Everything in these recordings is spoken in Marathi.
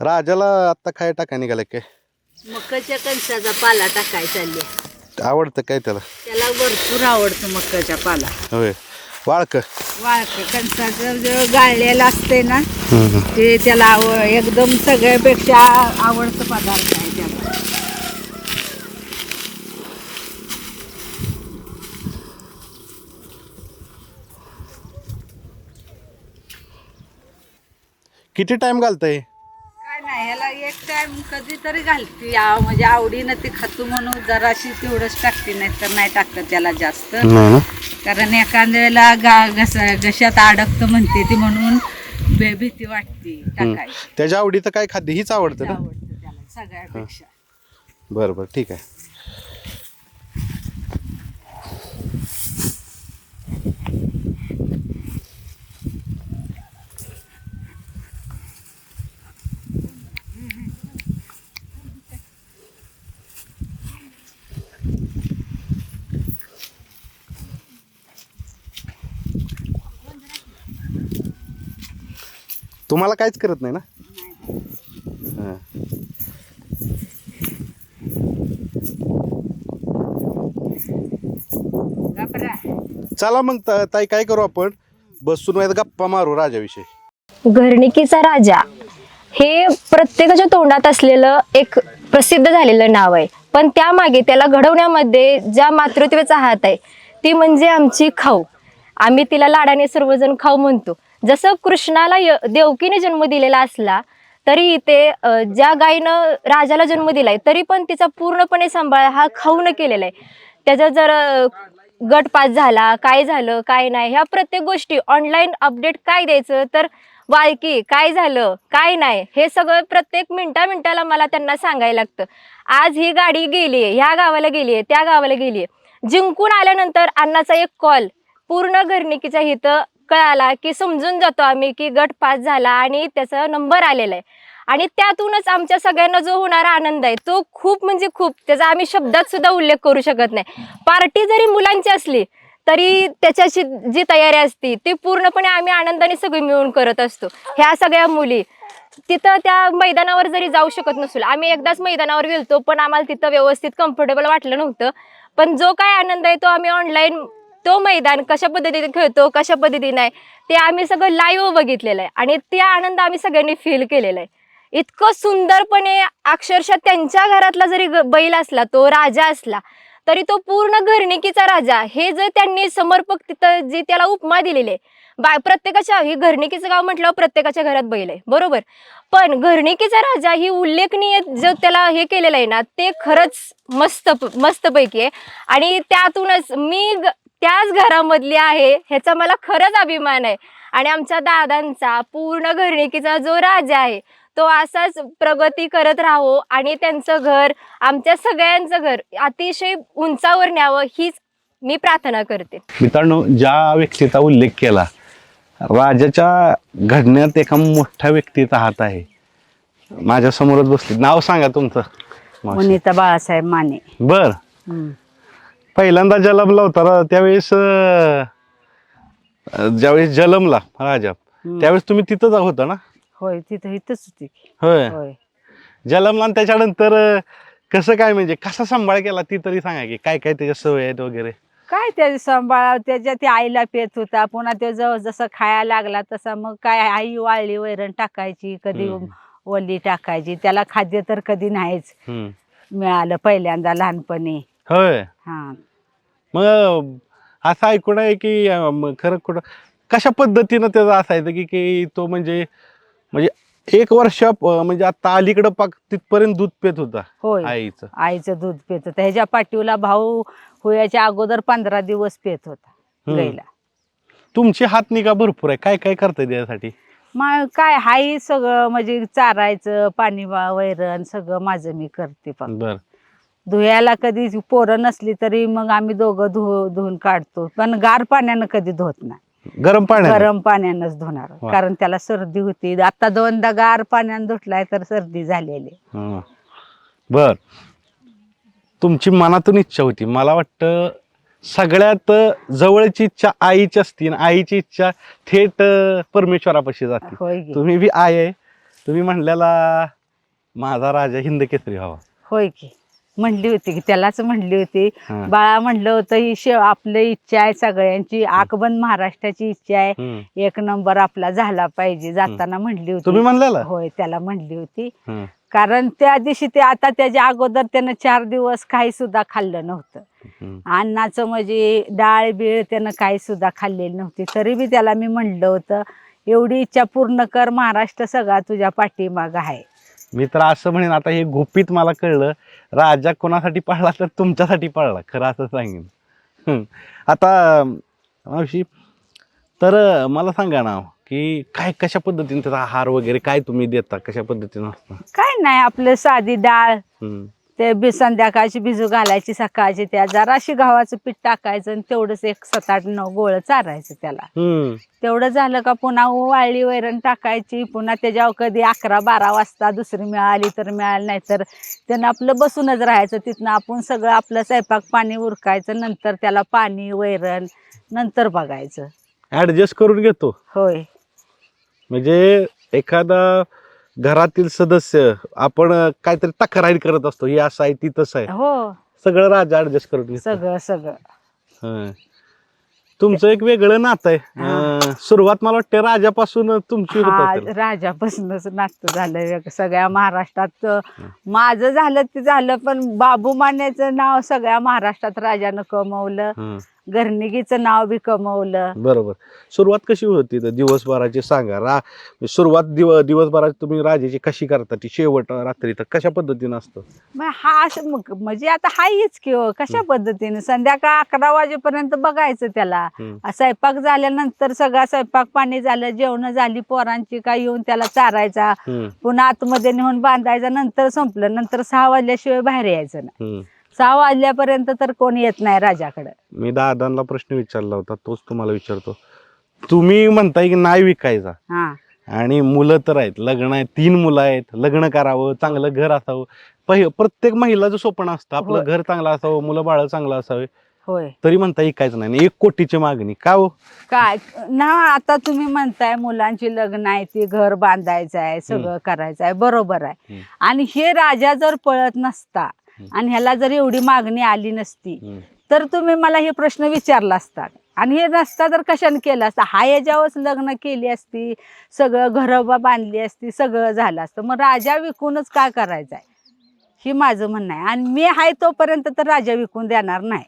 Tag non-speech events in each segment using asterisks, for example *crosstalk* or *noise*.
राजाला आत्ता काय टाका निघालाय काय? मकाच्या कणसाचा पाला टाकाय चालले. आवडतं काय त्याला? त्याला भरपूर आवडतो मकाच्या पाला. होय. वाळक. वाळक कणसाचं जे गाळलेलं असते ना ते त्याला आव एकदम सगळ्यापेक्षा आवडतं पदार्थ आहे त्याला. किती टाइम घालतंय? ह्याला एक टाइम कधीतरी घालते. आ- म्हणजे आवडीनं ती खातो म्हणून जराशी तेवढंच टाकते नाही तर नाही टाकत त्याला जास्त. नाही. ना कारण एखाद्या वेळेला गा घस घशात अडकतं म्हणते ती म्हणून भे- भीती वाटते टाकायची त्याच्या आवडीचं काय खाद्य? हीच आवडतं ना? आवडतं त्याला सगळ्यापेक्षा. बरं बरं. ठीक आहे. तुम्हाला काहीच करत नाही ना? हां. चला मग ता- ताई काय करू आपण? बसून एकदा गप्पा मारू राजाविषयी. घरणिकीचा राजा. हे प्रत्येकाच्या तोंडात असलेलं एक प्रसिद्ध झालेलं नाव आहे. पण त्यामागे त्याला घडवण्यामध्ये ज्या मातृत्वाचा हात आहे ती म्हणजे आमची खाऊ. आम्ही तिला लाडाने सर्वजण खाऊ म्हणतो. जसं कृष्णाला य- देवकीने जन्म दिलेला असला तरी इथे ज्या गायीनं राजाला जन्म दिलाय तरी पण तिचा पूर्णपणे सांभाळ हा खाऊन केलेला आहे. त्याचा जर गटपास झाला काय झालं काय नाही ह्या प्रत्येक गोष्टी ऑनलाईन अपडेट काय द्यायचं? तर वाळकी काय झालं काय नाही हे सगळं प्रत्येक मिनटा मिनटाला मला त्यांना सांगायला लागतं. आज ही गाडी गेली आहे ह्या गावाला गेली आहे त्या गावाला गेली आहे जिंकून आल्यानंतर अण्णाचा एक कॉल पूर्ण घरणिकीच्या इथं कळाला की समजून जातो आम्ही की गट पास झाला आणि त्याचा नंबर आलेला आहे. आणि त्यातूनच आमच्या सगळ्यांना जो होणारा आनंद आहे तो खूप म्हणजे खूप त्याचा आम्ही शब्दात सुद्धा उल्लेख करू शकत नाही. पार्टी जरी मुलांची असली तरी त्याच्याशी जी तयारी असते ती पूर्णपणे आम्ही आनंदाने सगळी मिळून करत असतो. ह्या सगळ्या मुली तिथं त्या मैदानावर जरी जाऊ शकत नसेल आम्ही एकदाच मैदानावर गेलतो पण आम्हाला तिथं व्यवस्थित कम्फर्टेबल वाटलं नव्हतं. पण जो काय आनंद आहे तो आम्ही ऑनलाईन तो मैदान कशा पद्धतीने खेळतो कशा पद्धतीने नाही ते आम्ही सगळं लाईव्ह बघितलेलं आहे. आणि ते आनंद आम्ही सगळ्यांनी फील केलेला आहे. इतकं सुंदरपणे अक्षरशः त्यांच्या घरातला जरी ग- बैल असला तो राजा असला तरी तो पूर्ण घरणिकीचा राजा. हे जर त्यांनी समर्पक तिथं जी त्याला उपमा दिलेली आहे बा प्रत्येकाच्या ही घरणिकीचं गाव म्हटल्यावर प्रत्येकाच्या घरात बैल आहे. बरोबर? पण घरणिकीचा राजा ही उल्लेखनीय जो त्याला हे केलेलं आहे ना ते खरंच मस्त मस्तपैकी आहे. आणि त्यातूनच मी ग- त्याच घरामधली आहे ह्याचा मला खरंच अभिमान आहे. आणि आमच्या दादांचा पूर्ण घरणिकीचा जो राजा आहे तो असाच प्रगती करत राहावो आणि त्यांचं घर आमच्या सगळ्यांचं घर अतिशय उंचावर न्यावं हीच मी प्रार्थना करते. मित्रांनो ज्या व्यक्तीचा उल्लेख केला राजाच्या घडण्यात एका मोठ्या व्यक्तीचा हात आहे. माझ्या समोरच बसले. नाव सांगा तुमचं. वनिता बाळासाहेब माने. बर. पहिल्यांदा जलमला होता त्यावेळेस ज्यावेळेस जलमला राजा. त्यावेळेस तुम्ही तिथंच होता ना होय तिथं इथंच होती होय जलमला त्याच्यानंतर कसं काय म्हणजे कसा सांभाळ केला ती तरी सांगा की काय काय त्याच्या सवय आहेत वगैरे काय त्याची सांभाळा त्याच्या ते आईला पेत होता पुन्हा ते जवळ जसं खायला लागला तसा मग काय आई वाळली वैरण टाकायची कधी. ओली टाकायची त्याला खाद्य तर कधी नाहीच. मिळालं पहिल्यांदा लहानपणी होय. हा. मग असं ऐकून आहे की अं, खरं कुठं कशा पद्धतीनं त्याचं असायचं की की तो म्हणजे म्हणजे एक वर्ष म्हणजे आता अलीकडं पाक तिथपर्यंत दूध पेत होता होय. आईचं. आईचं दूध पेत होता. ह्याच्या पाठीला भाऊ होयाच्या अगोदर पंधरा दिवस पेत होता हम्म. गाईला. तुमची हात निगा भरपूर आहे. काय काय करताय त्यासाठी? मग काय हाई सगळं म्हणजे चारायचं पाणी वैरण सगळं माझं मी करते पण बर. धुयाला कधी पोरं नसली तरी मग आम्ही दोघं धु धुवून काढतो. पण गार पाण्यानं कधी धुत नाही. गरम पाण्यात गरम पाण्यानंच धुणार. वा. कारण त्याला सर्दी होती. आता दोनदा गार पाण्यानं धुतलाय तर सर्दी झालेली हं. बर. तुमची मनातून इच्छा होती. मला वाटतं सगळ्यात जवळची इच्छा आईची असती आणि आईची इच्छा थेट अं, परमेश्वरापाशी जाते. होय. तुम्ही बी आई आहे. तुम्ही म्हणलेला माझा राजा हिंद केसरी व्हावा होय की. म्हणली होती की त्यालाच म्हणली होती. हा. बाळा म्हणलं होतं ही शे आपली इच्छा आहे सगळ्यांची. आकबंद महाराष्ट्राची इच्छा आहे. एक नंबर आपला झाला पाहिजे. जाताना म्हणली तुम्ही होती म्हणलेला? होय त्याला म्हणली होती. हम्म. कारण त्या दिवशी ते आता त्याच्या अगोदर त्यानं चार दिवस काही सुद्धा खाल्लं नव्हतं. हम्म. अन्नाचं म्हणजे डाळ बीळ त्यानं काही सुद्धा खाल्लेली नव्हती. तरी बी त्याला मी म्हणलं होतं एवढी इच्छा पूर्ण कर महाराष्ट्र सगळा तुझ्या पाठीमाग आहे. मी तर असं म्हणेन आता हे गुपित मला कळलं राजा कोणासाठी पाळला तर तुमच्यासाठी पाळला खरं असं सांगेन. आता मावशी तर मला सांगा ना की काय कशा पद्धतीने त्याचा आहार वगैरे काय तुम्ही देता कशा पद्धतीने असतं काय नाही आपलं साधी डाळ हम्म. ते बी संध्याकाळची भिजू घालायची सकाळची त्या जराशी गव्हाचं पीठ टाकायचं आणि तेवढंच एक सात आठ नऊ गोळ चारायचं त्याला. तेवढं झालं का पुन्हा वाळली वैरण टाकायची पुन्हा त्याच्यावर कधी अकरा बारा वाजता दुसरी मिळाली तर मिळाली नाही तर त्यानं आपलं बसूनच राहायचं. तिथनं आपण सगळं आपलं स्वयंपाक पाणी उरकायचं नंतर त्याला पाणी वैरण नंतर बघायचं. ऍडजस्ट करून घेतो. होय. म्हणजे एखादा घरातील सदस्य आपण काहीतरी तक्रारी करत असतो हे असं आहे ती तसं आहे. हो. सगळं राजा ऍडजस्ट करून घेतो. सगळं सगळं. हं. तुमचं एक वेगळं नातं आहे. अं, सुरुवात मला वाटतं राजापासून तुमची होत हा असेल. राजापासूनच नातं झालं सगळ्या महाराष्ट्रात माझं झालं ते झालं पण बाबू मान्याचं नाव सगळ्या महाराष्ट्रात राजानं कमवलं. हं. घरनिकीचं नाव बी कमवलं. बरोबर. सुरुवात कशी होती? तर दिवसभराची सांगा. रा सुरुवात दिव दिवसभराची तुम्ही राजाची कशी करता? ती शेवट रात्री तर कशा पद्धतीनं असतं? मग हा असं मग म्हणजे आता हायच की हो. कशा पद्धतीने? संध्याकाळ अकरा वाजेपर्यंत बघायचं त्याला. आ, स्वयंपाक झाल्यानंतर सगळा स्वयंपाक पाणी झालं जेवण झाली पोरांची काय येऊन त्याला चारायचा. पुन्हा आतमध्ये नेऊन बांधायचा. नंतर संपलं. नंतर सहा वाजल्याशिवाय बाहेर यायचं हं. सहा वाजल्यापर्यंत तर कोण येत नाही राजाकडे. मी दादांना प्रश्न विचारला होता तोच तुम्हाला विचारतो. तुम्ही म्हणताय की नाही विकायचा? हा. आणि मुलं तर आहेत लग्न आहे तीन मुलं आहेत लग्न करावं चांगलं घर असावं. पहि प्रत्येक महिलाचं स्वप्न असतं आपलं होय. घर चांगलं असावं मुलं बाळ चांगलं असावे. होय. तरी म्हणता ऐकायचं नाही आणि एक कोटीची मागणी का हो? काय? ना आता तुम्ही म्हणताय मुलांची लग्न आहे ती घर बांधायचं आहे सगळं करायचं आहे बरोबर आहे. हम्म. आणि हे राजा जर पळत नसता आणि ह्याला जर एवढी मागणी आली नसती. तर तुम्ही मला हे प्रश्न विचारला असता आणि हे नसता तर कशाने केलं असतं हा याच्यावरच लग्न केली असती सगळं घरं बांधली असती सगळं झालं असतं मग राजा विकूनच काय करायचं आहे हे माझं म्हणणं आहे आणि मी आहे तोपर्यंत तर राजा विकून देणार नाही.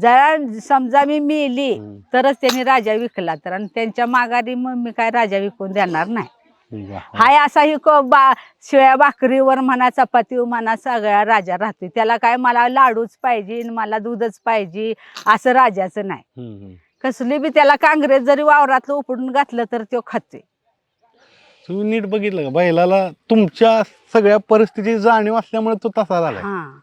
जरा समजा मी मेली. तरच त्यांनी राजा विकला तर आणि त्यांच्या माघारी मग मी काय राजा विकून देणार नाही. हाय असा ही को बा शिळ्या भाकरीवर म्हणा चपातीवर म्हणा सगळा राजा राहतो त्याला काय मला लाडूच पाहिजे न मला दूधच पाहिजे असं राजाचं नाही. हम्म, हम्म. कसली बी त्याला काँग्रेस जरी वावरातलं उपडून घातलं तर तो खाते तुम्ही नीट बघितलं का? बैलाला तुमच्या सगळ्या परिस्थितीची जाणीव असल्यामुळे तो तसा झालाय. हा.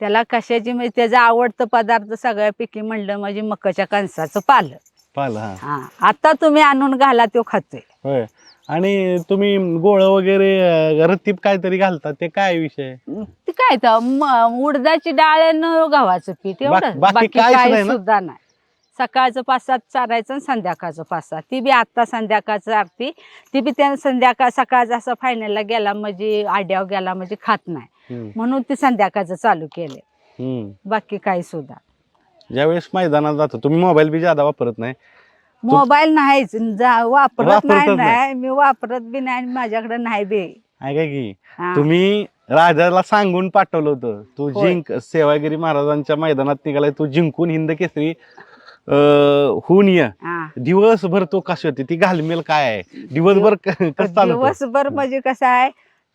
त्याला कशाची म्हणजे त्याचा आवडतं पदार्थ सगळ्यापैकी म्हणलं म्हणजे मकाच्या कणसाचं पालं. पाहिलं हा. हा. आता तुम्ही आणून घाला तो खातोय. होय. आणि तुम्ही गोळ वगैरे अं, रतीब काहीतरी घालता ते काय विषय ती काय तर म- उडदाची डाळ आणि गव्हाचं पीठ एवढं. बाकी बाकी काहीच काय नाही ना? सुद्धा नाही. सकाळचं पाच सात चारायचं आणि संध्याकाळचं पाच सात ती बी आत्ता संध्याकाळचं आरती. ती बी त्यानं संध्याकाळ सकाळचं असं फायनलला गेला म्हणजे आड्यावर गेला म्हणजे खात नाही. हम्म, म्हणून ती संध्याकाळचं चालू केले हम्म. बाकी काही सुद्धा. ज्यावेळेस मैदानात जातो तुम्ही मोबाईल बी ज्यादा वापरत नाही. मोबाईल नाहीच जा- वापरत वापरतच नाही नाही. नाही मी वापरत बी नाही आणि माझ्याकडे नाही बी ऐका की हा. तुम्ही राजाला सांगून पाठवलं होतं तू होय. जिंक सेवागिरी महाराजांच्या मैदानात निघालाय तू जिंकून हिंद केसरी अं, होऊन ये हा. दिवसभर तो कशी होती ती घालमेल काय आहे दिवसभर क- कसं? दिवसभर म्हणजे कसं आहे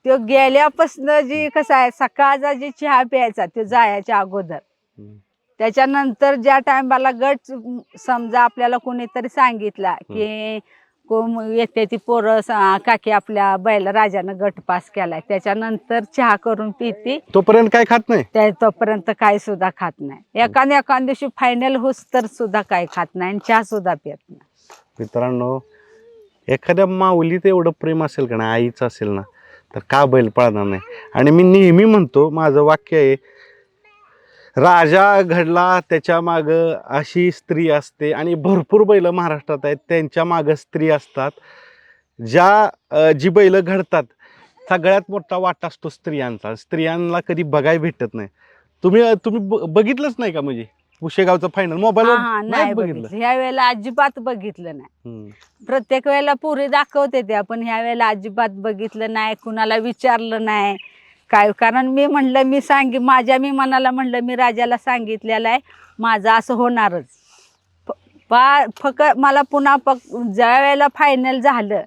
तो गेल्यापासून जी कसं आहे सकाळचा जी चहा प्यायचा तो जायच्या अगोदर हम्म. त्याच्यानंतर ज्या टायमाला गट समजा आपल्याला कोणीतरी सांगितला की येते ती पोरं काकी आपल्या बैल राजानं गट पास केलाय. त्याच्यानंतर चहा करून पिते. तोपर्यंत काय खात नाही? त्या तोपर्यंत काय सुद्धा खात नाही. एखाद्या एखाद दिवशी फायनल होस तर सुद्धा काय खात नाही आणि चहा सुद्धा पित नाही. मित्रांनो एखाद्या माऊलीत एवढं प्रेम असेल का ना आईचं असेल ना तर का बैल पाळणार नाही? आणि मी नेहमी म्हणतो माझं वाक्य आहे राजा घडला त्याच्या माग अशी स्त्री असते आणि भरपूर बैल महाराष्ट्रात आहेत. त्यांच्या माग स्त्री असतात. ज्या जी बैल घडतात सगळ्यात मोठा वाटा असतो स्त्रियांचा. स्त्रियांना कधी बघायला भेटत नाही. तुम्ही तुम्ही बघितलंच नाही का म्हणजे? पुशेगावचं फायनल मोबाईल नाही बघितलं? ह्या वेळेला अजिबात बघितलं नाही. प्रत्येक वेळेला पुरी दाखवते त्या पण ह्या वेळेला अजिबात बघितलं नाही कुणाला विचारलं नाही. काय? कारण मी म्हणलं मी सांगी माझ्या मी मनाला म्हणलं मी राजाला सांगितलेलं आहे माझं असं होणारच. फ- पा फक मला पुन्हा पक ज्या वेळेला फायनल झालं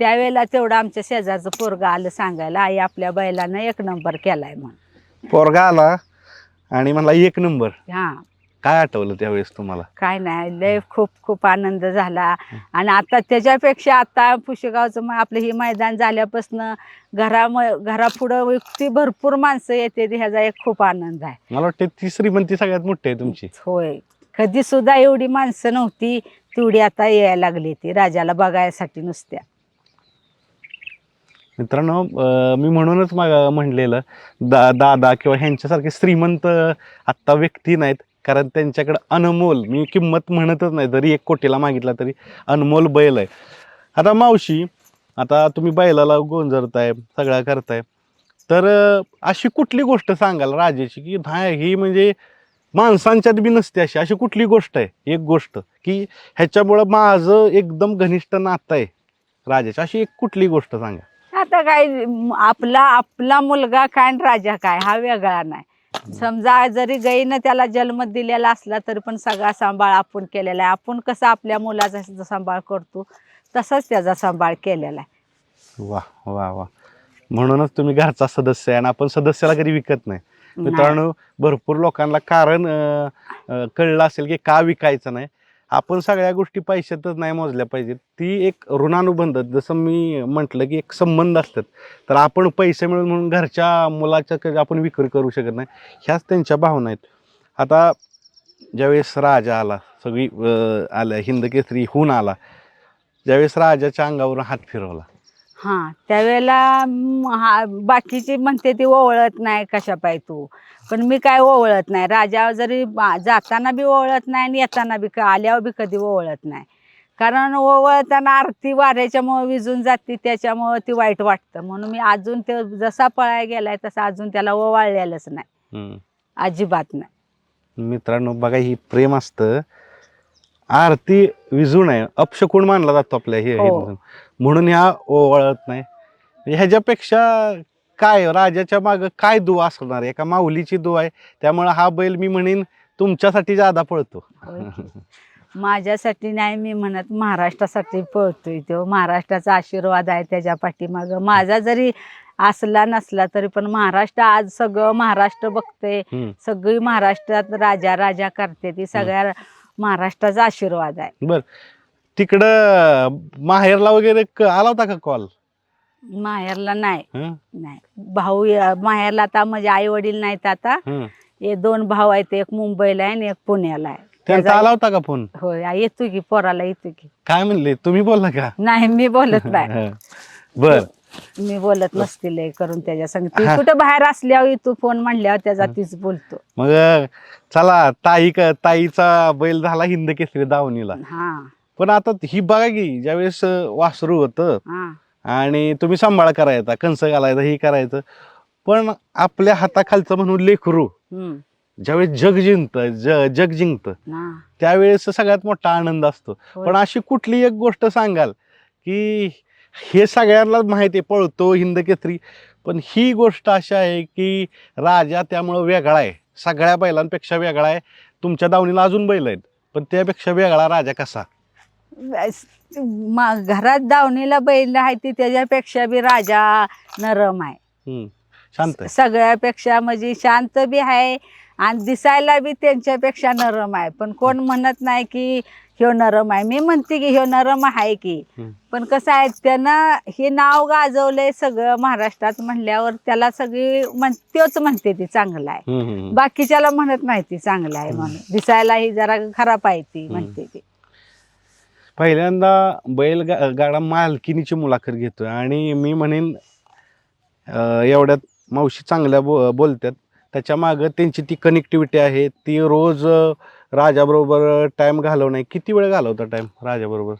त्यावेळेला तेवढं आमच्या शेजारचं पोरगं आलं सांगायला आई आपल्या बैलानं एक नंबर केलाय म्हणून. पोरगा आला आणि म्हणला एक नंबर हां. काय आठवलं त्यावेळेस तुम्हाला? काय नाही लय खूप खूप आनंद झाला. आणि आता त्याच्यापेक्षा आता पुशेगावचं म- आपलं हे मैदान झाल्यापासून घराम घरापुढं इतकी भरपूर माणसं येते ह्याचा एक खूप आनंद आहे. मला वाटतं ती श्रीमंती सगळ्यात मोठी आहे तुमची. होय. कधी सुद्धा एवढी माणसं नव्हती तेवढी आता यायला लागली ती राजाला बघायसाठी नुसत्या. मित्रांनो अं, मी म्हणूनच मग म्हणलेलं दा दादा किंवा ह्यांच्यासारखे श्रीमंत आत्ता व्यक्ती नाहीत कारण त्यांच्याकडं अनमोल मी किंमत म्हणतच नाही जरी एक कोटीला मागितला तरी अनमोल बैल आहे. आता मावशी आता तुम्ही बैलाला गोंजरताय सगळा करताय तर अशी कुठली गोष्ट सांगाल राजेची की नाही ही म्हणजे माणसांच्यात बी नसते अशी अशी कुठली गोष्ट आहे? एक गोष्ट की ह्याच्यामुळं माझं एकदम घनिष्ठ नातं आहे राजाची अशी एक कुठली गोष्ट सांगा. आता काय आपला आपला मुलगा काय आणि राजा काय हा वेगळा नाही. समजा जरी गाईनं त्याला जन्म दिलेला असला तरी पण सगळा सांभाळ आपण केलेला आहे. आपण कसं आपल्या मुलाचा सांभाळ करतो तसाच त्याचा सांभाळ केलेला आहे. वा वा वा म्हणूनच तुम्ही घरचा सदस्य आहे आणि आपण सदस्याला कधी विकत नाही. मित्रांनो भरपूर लोकांना कारण अं, अं, कळलं असेल की का विकायचं नाही. आपण सगळ्या गोष्टी पैशातच नाही मोजल्या पाहिजेत. ती एक ऋणानुबंध जसं मी म्हटलं की एक संबंध असतात. तर आपण पैसे मिळून म्हणून घरच्या मुलाच्या आपण विक्री करू शकत नाही. ह्याच त्यांच्या भावना आहेत. आता ज्यावेळेस राजा आला सगळी आल्या हिंदकेसरी हून होऊन आला ज्यावेळेस राजाच्या अंगावरून हात फिरवला हा त्यावेळेला हा बाकीची म्हणते ती ओवळत नाही कशा पाय तू. पण मी काय ओवळत नाही. राजा जरी जाताना बी ओवळत नाही आणि येताना बी आल्यावर बी कधी ओवळत नाही. कारण ओवळताना आरती वाऱ्याच्यामुळं विजून जाते त्याच्यामुळं ती वाईट वाटतं. म्हणून मी अजून ते जसा पळाय गेलाय तसा अजून त्याला ओवाळलेलंच नाही. हम्म. अजिबात नाही. मित्रांनो बघा ही प्रेम असतं. आरती विजू नये अपशकुन मानला जातो आपल्या हे हो. हिंदू. म्हणून ह्या ओवाळत नाही ह्याच्यापेक्षा काय राजाच्या माग काय दुवा असणार आहे? एका माऊलीची दुवा आहे त्यामुळे हा बैल मी म्हणेन तुमच्यासाठी जादा पळतो होय की. माझ्यासाठी नाही मी म्हणत महाराष्ट्रासाठी पळतोय तो महाराष्ट्राचा आशीर्वाद आहे त्याच्या पाठीमागं माझा जरी असला नसला तरी पण महाराष्ट्र आज सगळं महाराष्ट्र बघते हम्म. सगळी महाराष्ट्रात राजा राजा करते ती सगळ्या महाराष्ट्राचा आशीर्वाद आहे. बर. तिकडं माहेरला वगैरे क- आला होता का कॉल? माहेरला नाही. नाही. भाऊ माहेरला आता माझे आई वडील नाहीत आता. हे. दोन भाऊ आहेत एक मुंबईला आहे आणि एक पुण्याला आहे. त्यांचा आला होता का फोन? होय आ, येतो की पोराला येतो की. काय म्हणले? तुम्ही बोलला का? नाही मी बोलत *laughs* नाही. बर. मी बोलत नसते लय करून त्याच्या संग. ती हा. कुठं बाहेर असल्यावर तू फोन म्हणल्यावर त्याचा तीच बोलतो. मग चला ताई क- ताईचा बैल झाला हिंद केसरी दावणीला. हा. पण आता ही बघा की ज्यावेळेस अं, वासरू होतं हा. आणि तुम्ही सांभाळ करायचा कंस घालायचा हे करायचं. पण आपल्या हाताखालचं म्हणून हम्म. ज्यावेळेस जग जिंकतं ज जग जिंकतं हा. त्यावेळेस सगळ्यात मोठा आनंद असतो. होय. पण अशी कुठली एक गोष्ट सांगाल की हे सगळ्यांना माहिती आहे पळतो हिंद केसरी. पण ही गोष्ट अशी आहे की राजा त्यामुळं वेगळा आहे. सगळ्या बैलांपेक्षा वेगळा आहे. तुमच्या दावणीला अजून बैल आहेत पण त्यापेक्षा वेगळा राजा कसा? मा- घरात दावणीला बैल आहे ती त्याच्यापेक्षा बी राजा नरम आहे. हम्म. शांत आहे. सगळ्यापेक्षा म्हणजे शांत बी आहे आणि दिसायला बी त्यांच्यापेक्षा नरम आहे. पण कोण म्हणत नाही की ह्यो नरम आहे. मी म्हणते की ह्यो नरम आहे की. पण कसं आहे त्यानं हे नाव गाजवलंय सगळं महाराष्ट्रात म्हणल्यावर त्याला सगळी म्हण त्योच म्हणते ती चांगलं आहे. बाकीच्याला म्हणत नाही ती चांगलं आहे म्हणून. दिसायला ही जरा खराब आहे ती म्हणते ती. पहिल्यांदा बैल गा- गाडा मालकिनीची मुलाखत घेतोय. आणि मी म्हणेन अं, एवढ्यात मावशी चांगल्या बो बोलतात त्याच्या मागं त्यांची ती कनेक्टिव्हिटी आहे. ती रोज अं, राजाबरोबर टाइम घालवणे किती वेळ घालवता टाइम राजाबरोबर?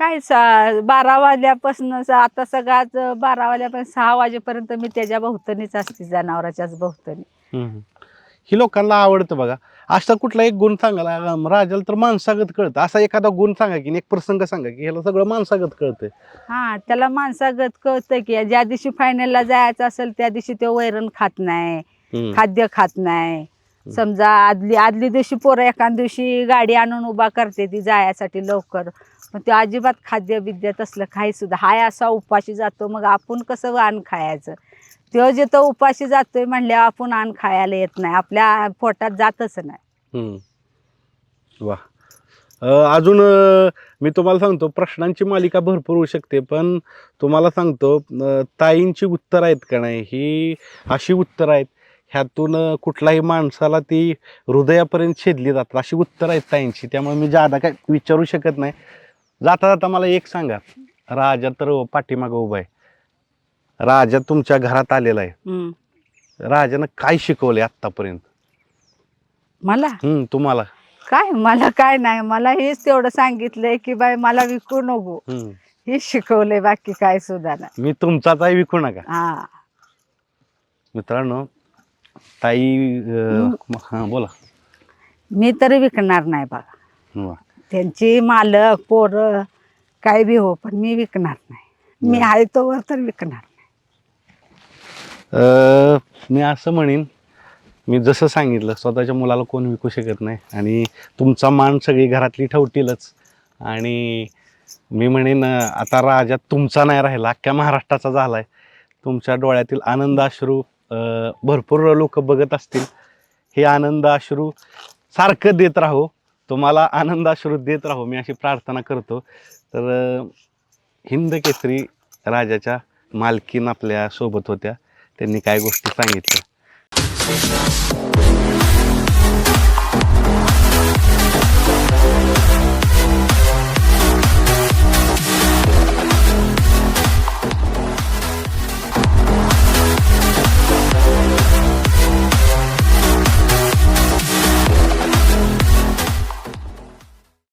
काय सा बारा वाजल्यापासून आता सगळ्यात बारा वाजल्यापासून सहा वाजेपर्यंत मी त्याच्या भोवतणीच असते जनावराच्याच भोवतणी. ही लोकांना आवडतं बघा. असा कुठला एक गुण अं, राजाला तर माणसागत कळतं. असा एखादा गुण सांगा की एक प्रसंग सांगा की ह्याला सगळं माणसागत कळतंय. हा त्याला माणसागत कळतं की ज्या दिवशी फायनलला जायचं असेल त्या दिवशी ते वैरण खात नाही. खाद्य खात नाही. समजा आदली आदली दिवशी पोरं एखाद दिवशी गाडी आणून उभा करते ती जायसाठी लवकर. मग ते अजिबात खाद्य बिद्य तसलं काही सुद्धा. हाय असा उपाशी जातो मग आपण कसं अन्न खायचं? तो जे तो उपाशी जातोय म्हणल्यावर आपण अन्न खायला येत नाही. आपल्या पोटात जातच नाही. वा. अजून मी तुम्हाला सांगतो प्रश्नांची मालिका भरपूर होऊ शकते पण तुम्हाला सांगतो ताईंची उत्तरं आहेत का नाही? ही अशी उत्तर आहेत ह्यातून अं, कुठल्याही माणसाला ती हृदयापर्यंत छेदली जातात. अशी उत्तर आहेत ताईंची. त्यामुळे मी जादा काय विचारू शकत नाही. जाता जाता मला एक सांगा. राजा तर पाठीमागं उभा आहे. राजा तुमच्या घरात आलेला आहे. राजानं काय शिकवले आत्तापर्यंत? मला? हम्म, तुम्हाला. काय? मला काय नाही. मला हेच तेवढं सांगितलंय की बाई मला विकू नको. हेच शिकवलंय. बाकी काय सुद्धा नाही मी तुमचाच विकू नका. हा. मित्रांनो ताई अं, हा बोला. मी तरी विकणार नाही बघा वा. त्यांची मालक पोरं काय बी हो पण मी विकणार नाही. मी आहे तोवर तर विकणार नाही. अं, मी असं म्हणेन मी जसं सांगितलं स्वतःच्या मुलाला कोण विकू शकत नाही. आणि तुमचा मान सगळी घरातली ठेवतीलच. आणि मी म्हणेन अं, आता राजा तुमचा नाही राहिला अख्ख्या महाराष्ट्राचा झाला आहे तुमच्या डोळ्यातील आनंद अश्रू भरपूर लोक बघत असतील. हे आनंद अश्रू सारखं देत राहो. तुम्हाला आनंद अश्रू देत राहो. मी अशी प्रार्थना करतो. तर हिंद केसरी राजाच्या मालकीन आपल्यासोबत होत्या. त्यांनी काय गोष्टी सांगितल्या?